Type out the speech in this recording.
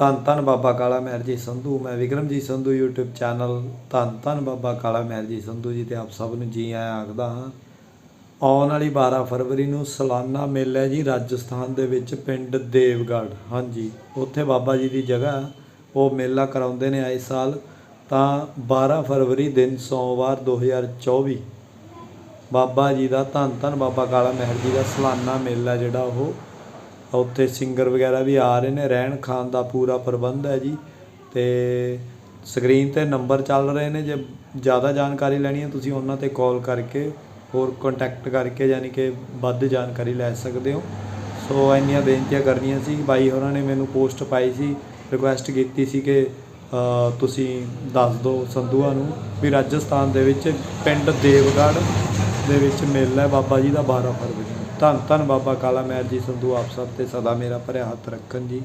ਧੰਨ ਧੰਨ ਬਾਬਾ ਕਾਲਾ ਮਹਿਰ ਜੀ ਸੰਧੂ। ਮੈਂ ਵਿਕਰਮਜੀਤ ਸੰਧੂ YouTube ਚੈਨਲ ਧੰਨ ਧੰਨ ਬਾਬਾ ਕਾਲਾ ਮਹਿਰ ਜੀ ਸੰਧੂ ਜੀ ਤੇ ਆਪ ਸਭ ਨੂੰ ਜੀ ਆਇਆਂ ਆਖਦਾ ਹਾਂ। ਆਉਣ ਵਾਲੀ 12 ਫਰਵਰੀ ਨੂੰ ਸਾਲਾਨਾ ਮੇਲਾ ਹੈ ਜੀ ਰਾਜਸਥਾਨ ਦੇ ਵਿੱਚ ਪਿੰਡ ਦੇਵਗੜ੍ਹ। ਹਾਂਜੀ, ਉੱਥੇ ਬਾਬਾ ਜੀ ਦੀ ਜਗ੍ਹਾ ਉਹ ਮੇਲਾ ਕਰਾਉਂਦੇ ਨੇ ਆਏ ਸਾਲ। ਤਾਂ 12 ਫਰਵਰੀ ਦਿਨ ਸੋਮਵਾਰ 2024 ਬਾਬਾ ਜੀ ਦਾ ਧੰਨ ਧੰਨ ਬਾਬਾ ਕਾਲਾ ਮਹਿਰ ਜੀ ਦਾ ਸਾਲਾਨਾ ਮੇਲਾ ਜਿਹੜਾ ਉਹ ਉੱਥੇ ਸਿੰਗਰ ਵਗੈਰਾ ਵੀ ਆ ਰਹੇ ਨੇ, ਰਹਿਣ ਖਾਣ ਦਾ ਪੂਰਾ ਪ੍ਰਬੰਧ ਹੈ ਜੀ। ਤੇ ਸਕਰੀਨ ਤੇ ਨੰਬਰ ਚੱਲ ਰਹੇ ਨੇ, ਜੇ ਜ਼ਿਆਦਾ ਜਾਣਕਾਰੀ ਲੈਣੀ ਹੈ ਤੁਸੀਂ ਉਹਨਾਂ ਤੇ ਕਾਲ ਕਰਕੇ ਹੋਰ ਕੰਟੈਕਟ ਕਰਕੇ ਯਾਨੀ ਕਿ ਵੱਧ ਜਾਣਕਾਰੀ ਲੈ ਸਕਦੇ ਹੋ। ਸੋ ਇੰਨੀਆਂ ਬੇਨਤੀਆਂ ਕਰਨੀਆਂ ਸੀ, ਬਾਈ ਹੋਰਾਂ ਨੇ ਮੈਨੂੰ ਪੋਸਟ ਪਾਈ ਸੀ ਰਿਕੁਐਸਟ ਕੀਤੀ ਸੀ ਕਿ ਤੁਸੀਂ ਦੱਸ ਦਿਓ ਸੰਧੂਆਂ ਨੂੰ ਵੀ ਰਾਜਸਥਾਨ ਦੇ ਵਿੱਚ ਪਿੰਡ ਦੇਵਗੜ੍ਹ ਦੇ ਵਿੱਚ ਮੇਲਾ ਹੈ, ਬਾਬਾ ਜੀ ਦਾ 12 ਫਰਵਰੀ। ਧੰਨ ਧੰਨ ਬਾਬਾ ਕਾਲਾ ਮਹਿਰ ਜੀ, ਸੰਧੂ ਆਪ ਸਭ ਤੇ ਸਦਾ ਮੇਰਾ ਭਰਿਆ ਹੱਥ ਰੱਖਣ ਜੀ।